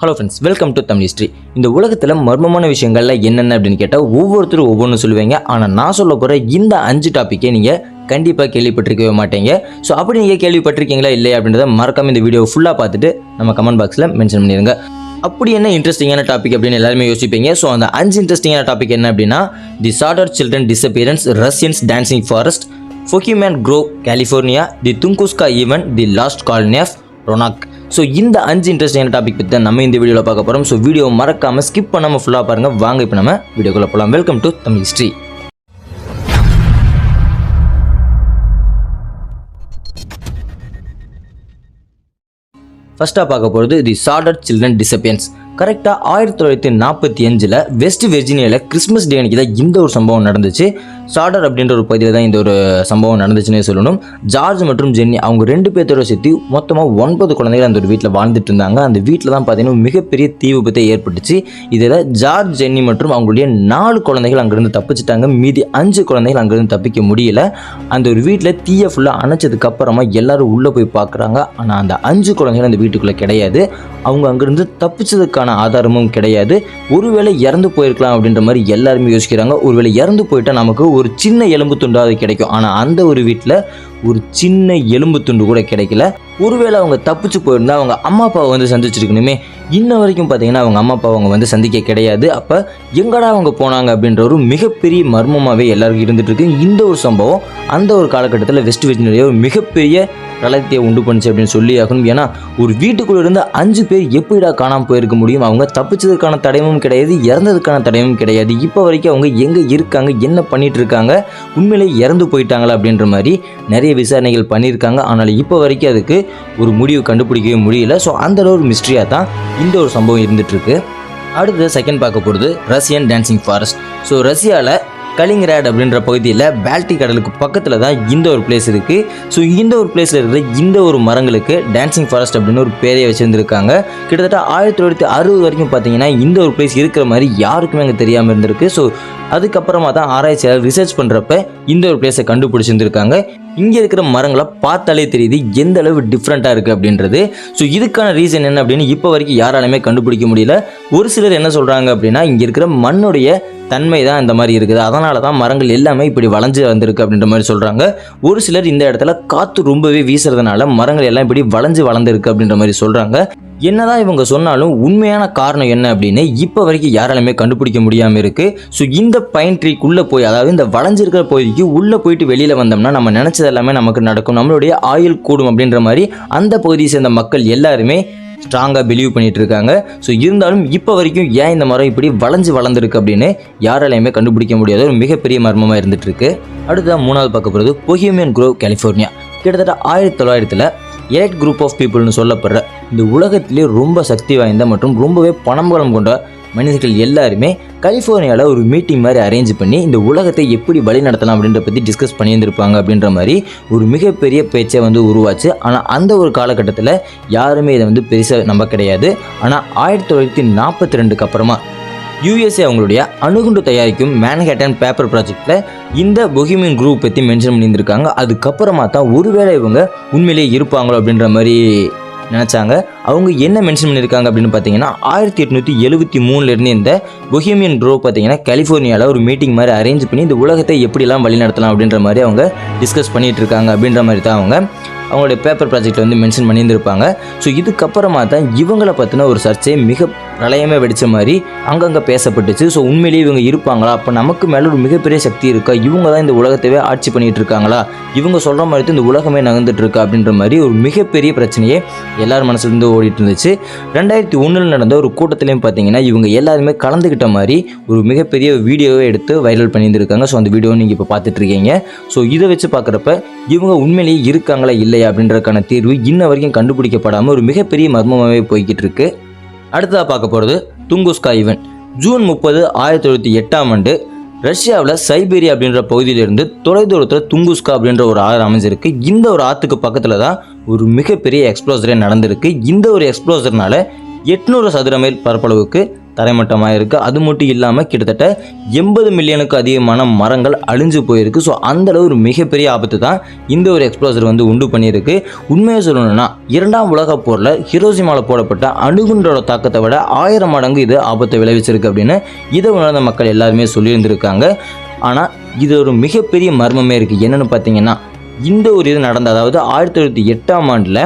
Hello friends welcome to Tamil history இந்த உலகத்தில் மர்மமான விஷயங்கள்ல என்னென்ன அப்படின்னு கேட்டால் ஒவ்வொருத்தரும் ஒவ்வொன்றும் சொல்லுவீங்க. ஆனால் நான் சொல்ல போகிற இந்த அஞ்சு டாப்பிக்கை நீங்கள் கண்டிப்பாக கேள்விப்பட்டிருக்கவே மாட்டீங்க. ஸோ அப்படி நீங்கள் கேள்விப்பட்டிருக்கீங்களா இல்லையா அப்படின்றத மறக்காம இந்த வீடியோ ஃபுல்லாக பார்த்துட்டு நம்ம கமெண்ட் பாக்ஸில் மென்ஷன் பண்ணிடுங்க அப்படி என்ன இன்ட்ரெஸ்டிங்கான டாபிக் அப்படின்னு எல்லாருமே யோசிப்பீங்க. ஸோ அந்த அஞ்சு இன்ட்ரெஸ்டிங்கான டாபிக் என்ன அப்படின்னா the Sodder children disappearance Russians dancing forest Bohemian grove California the Tunguska event the lost colony of Roanoke so இந்த அஞ்சு இன்ட்ரெஸ்டிங்கான டாபிக் பற்றி தான் நம்ம இந்த வீடியோவில் பார்க்க போகிறோம் ஸோ வீடியோ மறக்காமல் ஸ்கிப் பண்ணாமல் ஃபுல்லாக பாருங்கள் வாங்க இப்போ நம்ம வீடியோக்குள்ளே போகலாம் வெல்கம் டு தமிழ் ஹிஸ்ட்ரி ஃபர்ஸ்ட்டாக பார்க்க போகிறது தி சார்டர் சில்ட்ரன் டிசப்பியன்ஸ் கரெக்டாக ஆயிரத்தி தொள்ளாயிரத்தி நாற்பத்தி அஞ்சில் வெஸ்ட் வெர்ஜினியாவில் கிறிஸ்மஸ் டே அன்னைக்கு தான் இந்த ஒரு சம்பவம் நடந்துச்சு. சாடர் அப்படின்ற ஒரு பகுதியில் தான் இந்த ஒரு சம்பவம் நடந்துச்சுன்னே சொல்லணும். ஜார்ஜ் மற்றும் ஜென்னி அவங்க ரெண்டு பேர்த்தோட சேர்த்து மொத்தமாக ஒன்பது குழந்தைகள் அந்த ஒரு வீட்டில் வாழ்ந்துட்டு இருந்தாங்க. அந்த வீட்டில் தான் பார்த்தீங்கன்னா மிகப்பெரிய தீ விபத்தை ஏற்பட்டுச்சு. இதில் ஜார்ஜ் ஜென்னி மற்றும் அவங்களுடைய நாலு குழந்தைகள் அங்கேருந்து தப்பிச்சிட்டாங்க. மீதி அஞ்சு குழந்தைகள் அங்கேருந்து தப்பிக்க முடியல. அந்த ஒரு வீட்டில் தீயை ஃபுல்லாக அணைச்சதுக்கு அப்புறமா எல்லாரும் உள்ளே போய் பார்க்குறாங்க ஆனால் அந்த அஞ்சு குழந்தைகள் அந்த வீட்டுக்குள்ளே கிடையாது. அவங்க அங்கேருந்து தப்பிச்சதுக்கான ஆதாரமும் கிடையாது. ஒருவேளை இறந்து போயிருக்கலாம் அப்படின்ற மாதிரி எல்லாருமே யோசிக்கிறாங்க. ஒருவேளை இறந்து போயிட்டால் நமக்கு ஒரு சின்ன எலும்பு துண்டாவது கிடைக்கும். ஆனால் அந்த ஒரு வீட்டில் ஒரு சின்ன எலும்பு துண்டு கூட கிடைக்கல. ஒருவேளை அவங்க தப்பிச்சு போயிருந்தா அவங்க அம்மா அப்பாவை வந்து சந்திச்சிருக்கணுமே. இன்ன வரைக்கும் பார்த்தீங்கன்னா அவங்க அம்மா அப்பாவை அவங்க வந்து சந்திக்க கிடையாது. அப்போ எங்கடா அவங்க போனாங்க அப்படின்ற ஒரு மிகப்பெரிய மர்மமாகவே எல்லாருக்கும் இருந்துட்டு இருக்கு. இந்த ஒரு சம்பவம் அந்த ஒரு காலகட்டத்தில் வெஸ்ட் வெஜினுடைய ஒரு மிகப்பெரிய பிரளயத்தை உண்டு பண்ணுச்சு அப்படின்னு சொல்லி ஆகணும். ஏன்னா ஒரு வீட்டுக்குள்ள இருந்து அஞ்சு பேர் எப்படிடா காணாமல் போயிருக்க முடியும்? அவங்க தப்பிச்சதுக்கான தடயமும் கிடையாது இறந்ததுக்கான தடயமும் கிடையாது. இப்போ வரைக்கும் அவங்க எங்கே இருக்காங்க என்ன பண்ணிட்டு இருக்காங்க உண்மையிலே இறந்து போயிட்டாங்களா அப்படின்ற மாதிரி நிறைய விசாரணைகள் பண்ணியிருக்காங்க. ஆனால் இப்போ வரைக்கும் அதுக்கு ஒரு முடிவு கண்டுபிடிக்கவே முடியல. ஸோ அந்த ஒரு மிஸ்ட்ரியாக தான் இந்த ஒரு சம்பவம் இருந்துகிட்ருக்கு அடுத்தது செகண்ட் பார்க்க போகிறது ரஷ்யன் டான்சிங் ஃபாரஸ்ட் ஸோ ரஷ்யாவில் கலிங்ராட் அப்படின்ற பகுதியில் பால்டிக் கடலுக்கு பக்கத்தில் தான் இந்த ஒரு பிளேஸ் இருக்குது ஸோ இந்த ஒரு பிளேஸில் இருக்கிற இந்த ஒரு மரங்களுக்கு டான்சிங் ஃபாரஸ்ட் அப்படின்னு ஒரு பேரையை வச்சுருந்துருக்காங்க. கிட்டத்தட்ட ஆயிரத்தி தொள்ளாயிரத்தி அறுபது வரைக்கும் பார்த்தீங்கன்னா இந்த ஒரு பிளேஸ் இருக்கிற மாதிரி யாருக்குமே அங்கே தெரியாமல் இருந்திருக்கு. ஸோ அதுக்கப்புறமா தான் ஆராய்ச்சியாளர் ரிசர்ச் பண்ணுறப்ப இந்த ஒரு பிளேஸை கண்டுபிடிச்சிருந்துருக்காங்க. இங்கே இருக்கிற மரங்களை பார்த்தாலே தெரியுது எந்த அளவு டிஃப்ரெண்ட்டாக இருக்குது அப்படின்றது. ஸோ இதுக்கான ரீசன் என்ன அப்படின்னு இப்போ வரைக்கும் யாராலுமே கண்டுபிடிக்க முடியல. ஒரு சிலர் என்ன சொல்கிறாங்க அப்படின்னா இங்கே இருக்கிற மண்ணுடைய தன்மை தான் இந்த மாதிரி இருக்குது. அதனால தான் மரங்கள் எல்லாமே இப்படி வளைஞ்சு வந்திருக்கு அப்படின்ற மாதிரி சொல்கிறாங்க ஒரு சிலர் இந்த இடத்துல காற்று ரொம்பவே வீசுறதுனால மரங்கள் எல்லாம் இப்படி வளைஞ்சு வளர்ந்துருக்கு அப்படின்ற மாதிரி சொல்கிறாங்க என்னதான் இவங்க சொன்னாலும் உண்மையான காரணம் என்ன அப்படின்னு இப்போ வரைக்கும் யாராலுமே கண்டுபிடிக்க முடியாமல் இருக்குது ஸோ இந்த பைன் ட்ரீக்குள்ளே போய் அதாவது இந்த வளைஞ்சிருக்கிற பகுதிக்கு உள்ளே போயிட்டு வெளியில் வந்தோம்னா நம்ம நினச்சது எல்லாமே நமக்கு நடக்கும். நம்மளுடைய ஆயுள் கூடும் அப்படின்ற மாதிரி அந்த பகுதியை சேர்ந்த மக்கள் எல்லாருமே ஸ்ட்ராங்காக பிலீவ் பண்ணிட்டு இருக்காங்க. ஸோ இருந்தாலும் இப்போ வரைக்கும் ஏன் இந்த மரம் இப்படி வளைஞ்சு வளர்ந்துருக்கு அப்படின்னு யாராலையுமே கண்டுபிடிக்க முடியாத ஒரு மிகப்பெரிய மர்மமாக இருந்துட்டு இருக்கு. அடுத்ததான் மூணாவது பார்க்க போகிறது பொஹிமியன் குரோவ் கலிஃபோர்னியா. கிட்டத்தட்ட ஆயிரத்தி தொள்ளாயிரத்தில் எலைட் குரூப் ஆஃப் பீப்புள்னு சொல்லப்படுற இந்த உலகத்திலே ரொம்ப சக்தி வாய்ந்த மற்றும் ரொம்பவே பணம்பலம் கொண்ட மனிதர்கள் எல்லாருமே கலிஃபோர்னியாவில் ஒரு மீட்டிங் மாதிரி அரேஞ்ச் பண்ணி இந்த உலகத்தை எப்படி வழி நடத்தலாம் அப்படின்ற பற்றி டிஸ்கஸ் பண்ணியிருந்திருப்பாங்க அப்படின்ற மாதிரி ஒரு மிகப்பெரிய பேச்சை வந்து உருவாச்சு. ஆனால் அந்த ஒரு காலகட்டத்தில் யாருமே இதை வந்து பெருசாக நம்ப கிடையாது. ஆனால் ஆயிரத்தி தொள்ளாயிரத்தி நாற்பத்தி ரெண்டுக்கு அப்புறமா யூஎஸ்ஏ அவங்களுடைய அணுகுண்டு தயாரிக்கும் மேன்ஹேட்டன் பேப்பர் ப்ராஜெக்டில் இந்த பொஹிமியன் குரூப் பற்றி மென்ஷன் பண்ணியிருந்திருக்காங்க. அதுக்கப்புறமா தான் ஒருவேளை இவங்க உண்மையிலேயே இருப்பாங்களோ அப்படின்ற மாதிரி நினச்சாங்க. அவங்க என்ன மென்ஷன் பண்ணியிருக்காங்க அப்படின்னு பார்த்தீங்கன்னா ஆயிரத்தி எட்நூற்றி எழுபத்தி மூணுலேருந்து இந்த பொஹிமியன் குரூப் பார்த்தீங்கன்னா கலிஃபோர்னியாவில் ஒரு மீட்டிங் மாதிரி அரேஞ்ச் பண்ணி இந்த உலகத்தை எப்படிலாம் வழிநடத்தலாம் அப்படின்ற மாதிரி அவங்க டிஸ்கஸ் பண்ணிகிட்டு இருக்காங்க அப்படின்ற மாதிரி தான் அவங்க அவங்களுடைய பேப்பர் ப்ராஜெக்டில் வந்து மென்ஷன் பண்ணியிருந்திருப்பாங்க. ஸோ இதுக்கப்புறமா தான் இவங்களை பற்றின ஒரு சர்ச்சை மிக பிரளயமே வெடித்த மாதிரி அங்கங்கே பேசப்பட்டுச்சு. ஸோ உண்மையிலேயே இவங்க இருப்பாங்களா? அப்போ நமக்கு மேலே ஒரு மிகப்பெரிய சக்தி இருக்கா? இவங்க தான் இந்த உலகத்தையே ஆட்சி பண்ணிகிட்டு இருக்காங்களா? இவங்க சொல்கிற மாதிரி தான் இந்த உலகமே நகர்ந்துட்டு இருக்கா? அப்படின்ற மாதிரி ஒரு மிகப்பெரிய பிரச்சனையே எல்லார் மனசுலேருந்து ஓடிட்டு இருந்துச்சு. ரெண்டாயிரத்தி ஒன்றில் நடந்த ஒரு கூட்டத்திலையும் பார்த்தீங்கன்னா இவங்க எல்லாருமே கலந்துக்கிட்ட மாதிரி ஒரு மிகப்பெரிய வீடியோவை எடுத்து வைரல் பண்ணியிருந்திருக்காங்க. ஸோ அந்த வீடியோ நீங்கள் இப்போ பார்த்துட்ருக்கீங்க ஸோ இதை வச்சு பார்க்குறப்ப இவங்க உண்மையிலேயே இருக்காங்களா இல்லையா அப்படின்றதுக்கான தீர்வு இன்ன வரைக்கும் கண்டுபிடிக்கப்படாமல் ஒரு மிகப்பெரிய மர்மமாகவே போய்கிட்டு இருக்கு. அடுத்ததாக பார்க்க போகிறது துங்குஸ்கா ஈவென்ட் ஜூன் முப்பது ஆயிரத்தி தொள்ளாயிரத்தி எட்டாம் ஆண்டு ரஷ்யாவில் சைபீரியா அப்படின்ற பகுதியிலிருந்து தொலைதூரத்தில் துங்குஸ்கா அப்படின்ற ஒரு ஆறு அமைஞ்சிருக்கு. இந்த ஒரு ஆற்றுக்கு பக்கத்தில் தான் ஒரு மிகப்பெரிய எக்ஸ்ப்ளோசரே நடந்திருக்கு. இந்த ஒரு எக்ஸ்ப்ளோசர்னால எட்நூறு சதுர மைல் பரப்பளவுக்கு தரைமட்டமாக இருக்குது அது மட்டும் இல்லாமல் கிட்டத்தட்ட எண்பது மில்லியனுக்கு அதிகமான மரங்கள் அழிஞ்சு போயிருக்கு. ஸோ அந்தளவு ஒரு மிகப்பெரிய ஆபத்து தான் இந்த ஒரு எக்ஸ்ப்ளோசர் வந்து உண்டு பண்ணியிருக்கு. உண்மையை சொல்லணும்னா இரண்டாம் உலக போரில் ஹிரோசிமாவில் போடப்பட்ட அணுகுண்டோட தாக்கத்தை விட ஆயிரம் மடங்கு இது ஆபத்தை விளைவிச்சிருக்கு அப்படின்னு இதை உணர்ந்த மக்கள் எல்லாருமே சொல்லியிருந்திருக்காங்க. ஆனால் இது ஒரு மிகப்பெரிய மர்மமே இருக்குது என்னென்னு பார்த்தீங்கன்னா இந்த ஒரு இது நடந்த அதாவது ஆயிரத்தி தொள்ளாயிரத்தி எட்டாம் ஆண்டில்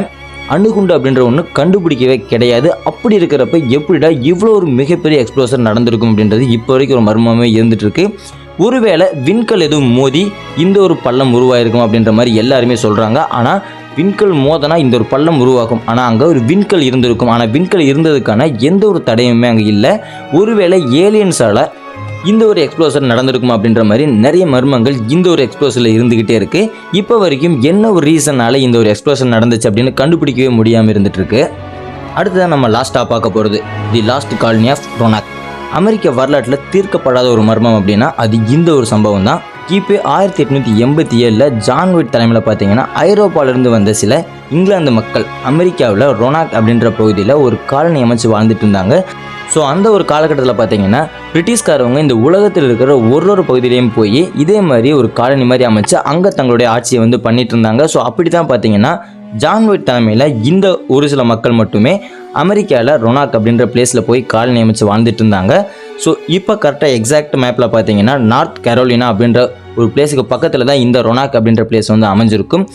அணுகுண்டு அப்படின்ற ஒன்று கண்டுபிடிக்கவே கிடையாது. அப்படி இருக்கிறப்ப எப்படிடா இவ்வளோ ஒரு மிகப்பெரிய எக்ஸ்ப்ளோசர் நடந்திருக்கும் அப்படின்றது இப்போ வரைக்கும் ஒரு மர்மமே இருந்துட்டு இருக்கு ஒருவேளை விண்கல் எதுவும் மோதி இந்த ஒரு பள்ளம் உருவாயிருக்கும் அப்படின்ற மாதிரி எல்லாருமே சொல்கிறாங்க ஆனால் விண்கல் மோதனா இந்த ஒரு பள்ளம் உருவாகும். ஆனால் அங்கே ஒரு விண்கல் இருந்திருக்கும். ஆனால் விண்கல் இருந்ததுக்கான எந்த ஒரு தடையுமே அங்கே இல்லை. ஒருவேளை ஏலியன்ஸால் இந்த ஒரு எக்ஸ்ப்ளோசர் நடந்திருக்கும் அப்படின்ற மாதிரி நிறைய மர்மங்கள் இந்த ஒரு எக்ஸ்ப்ளோசரில் இருந்துக்கிட்டே இருக்கு. இப்போ வரைக்கும் என்ன ஒரு ரீசனால இந்த ஒரு எக்ஸ்ப்ளோசர் நடந்துச்சு அப்படின்னு கண்டுபிடிக்கவே முடியாமல் இருந்துட்டு இருக்கு அடுத்ததான் நம்ம லாஸ்ட்டாக பார்க்க போகிறது the lost colony of Roanoke அமெரிக்க வரலாற்றில் தீர்க்கப்படாத ஒரு மர்மம் அப்படின்னா அது இந்த ஒரு சம்பவம் தான் கிபி ஆயிரத்தி எட்நூற்றி எண்பத்தி ஏழில் ஜான்விட் தலைமையில் பார்த்தீங்கன்னா ஐரோப்பாவிலிருந்து வந்த சில இங்கிலாந்து மக்கள் அமெரிக்காவில் ரொனாக் அப்படின்ற பகுதியில் ஒரு காலனி அமைச்சு வாழ்ந்துட்டு இருந்தாங்க. ஸோ அந்த ஒரு காலகட்டத்தில் பார்த்தீங்கன்னா பிரிட்டிஷ்காரவங்க இந்த உலகத்தில் இருக்கிற ஒரு ஒரு பகுதியிலையும் போய் இதே மாதிரி ஒரு காலனி மாதிரி அமைச்சு அங்கே தங்களுடைய ஆட்சியை வந்து பண்ணிட்டு இருந்தாங்க. ஸோ அப்படி தான் பார்த்தீங்கன்னா ஜான்வெட் தலைமையில் இந்த ஒரு சில மக்கள் மட்டுமே அமெரிக்காவில் ரொனாக் அப்படின்ற பிளேஸில் போய் காலனி அமைச்சு வாழ்ந்துட்டு இருந்தாங்க. ஸோ இப்போ கரெக்டாக எக்ஸாக்ட் மேப்பில் பார்த்தீங்கன்னா நார்த் கரோலினா அப்படின்ற ஒரு பிளேஸுக்கு பக்கத்தில் தான் இந்த ரொனாக் அப்படின்ற பிளேஸ் வந்து அமைஞ்சிருக்கும்.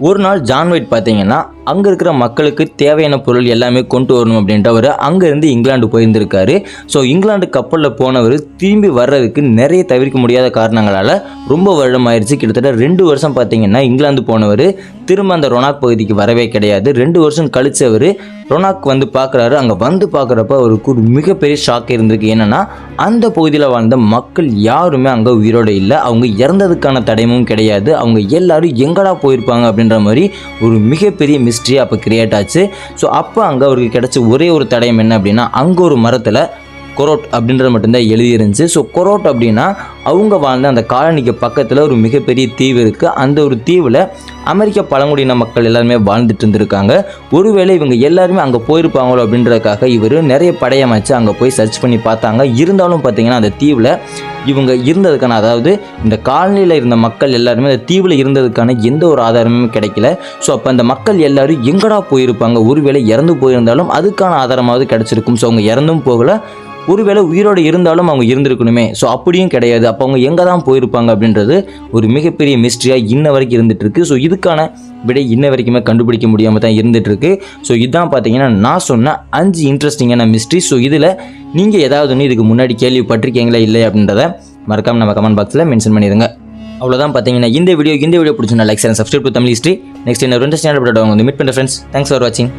ஒரு நாள் ஜான் பார்த்தீங்கன்னா அங்கே இருக்கிற மக்களுக்கு தேவையான பொருள் எல்லாமே கொண்டு வரணும் அப்படின்ட்டு அவர் அங்கேருந்து இங்கிலாந்து போயிருந்திருக்காரு. ஸோ இங்கிலாந்து கப்பலில் போனவர் திரும்பி வர்றதுக்கு நிறைய தவிர்க்க முடியாத காரணங்களால் ரொம்ப வருடம் ஆயிடுச்சு கிட்டத்தட்ட ரெண்டு வருஷம் பார்த்தீங்கன்னா இங்கிலாந்து போனவர் திரும்ப அந்த ரொனாக் பகுதிக்கு வரவே கிடையாது. ரெண்டு வருஷம் கழிச்சவர் ரொனாக் வந்து பார்க்குறாரு அங்கே வந்து பார்க்குறப்ப அவருக்கு ஒரு மிகப்பெரிய ஷாக் இருந்திருக்கு. என்னென்னா அந்த பகுதியில் வாழ்ந்த மக்கள் யாருமே அங்கே உயிரோடு இல்லை. அவங்க இறந்ததுக்கான தடயமும் கிடையாது. அவங்க எல்லாரும் எங்கடா போயிருப்பாங்க அப்படின்ற மாதிரி ஒரு மிகப்பெரிய மிஸ் ஹிஸ்ட்ரி அப்போ கிரியேட் ஆச்சு. ஸோ அப்போ அங்கே அவருக்கு கிடச்ச ஒரே ஒரு தடயம் என்ன அப்படின்னா அங்கே ஒரு மரத்தில் கொரோட் அப்படின்றது மட்டும்தான் எழுதியிருந்துச்சு. ஸோ கொரோட் அப்படின்னா அவங்க வாழ்ந்த அந்த காலனிக்கு பக்கத்தில் ஒரு மிகப்பெரிய தீவு இருக்குது அந்த ஒரு தீவில் அமெரிக்க பழங்குடியின மக்கள் எல்லாருமே வாழ்ந்துட்டு இருந்திருக்காங்க. ஒருவேளை இவங்க எல்லாருமே அங்கே போயிருப்பாங்களோ அப்படின்றதுக்காக இவர் நிறைய படையமைச்சு அங்கே போய் சர்ச் பண்ணி பார்த்தாங்க. இருந்தாலும் பார்த்தீங்கன்னா அந்த தீவில் இவங்க இருந்ததுக்கான அதாவது இந்த காலனியில் இருந்த மக்கள் எல்லாருமே அந்த தீவில் இருந்ததுக்கான எந்த ஒரு ஆதாரமும் கிடைக்கல. ஸோ அப்போ அந்த மக்கள் எல்லாரும் எங்கடா போயிருப்பாங்க? ஒருவேளை இறந்து போயிருந்தாலும் அதுக்கான ஆதாரமாவது கிடைச்சிருக்கும். ஸோ அவங்க இறந்தும் போகல. ஒருவேளை உயிரோடு இருந்தாலும் அவங்க இருந்திருக்கணுமே. ஸோ அப்படியும் கிடையாது. அப்போ அவங்க எங்கே தான் போயிருப்பாங்க அப்படின்றது ஒரு மிகப்பெரிய மிஸ்ட்ரியாக இன்ன வரைக்கும் இருந்துட்டு இருக்கு ஸோ இதுக்கான விடை இன்ன வரைக்குமே கண்டுபிடிக்க முடியாமல் தான் இருந்துட்டு இருக்கு ஸோ இதுதான் பார்த்தீங்கன்னா நான் சொன்ன அஞ்சு இன்ட்ரெஸ்டிங்கான மிஸ்ட்ரி ஸோ இதில் நீங்கள் ஏதாவது ஒன்று இதுக்கு முன்னாடி கேள்விப்பட்டிருக்கீங்களா இல்லை அப்படின்றத மறக்காம நம்ம கமெண்ட் பாக்ஸில் மென்ஷன் பண்ணிடுங்க. அவ்வளோதான் பார்த்தீங்கன்னா இந்த வீடியோ இந்த வீடியோ பிடிச்சிருந்தா like and subscribe to Tamil history next இன்னொரு இன்ட்ரெஸ்டிங் வந்து மீட் பண்ணுற ஃப்ரெண்ட்ஸ் தேங்க்ஸ் ஃபார் வாட்சிங்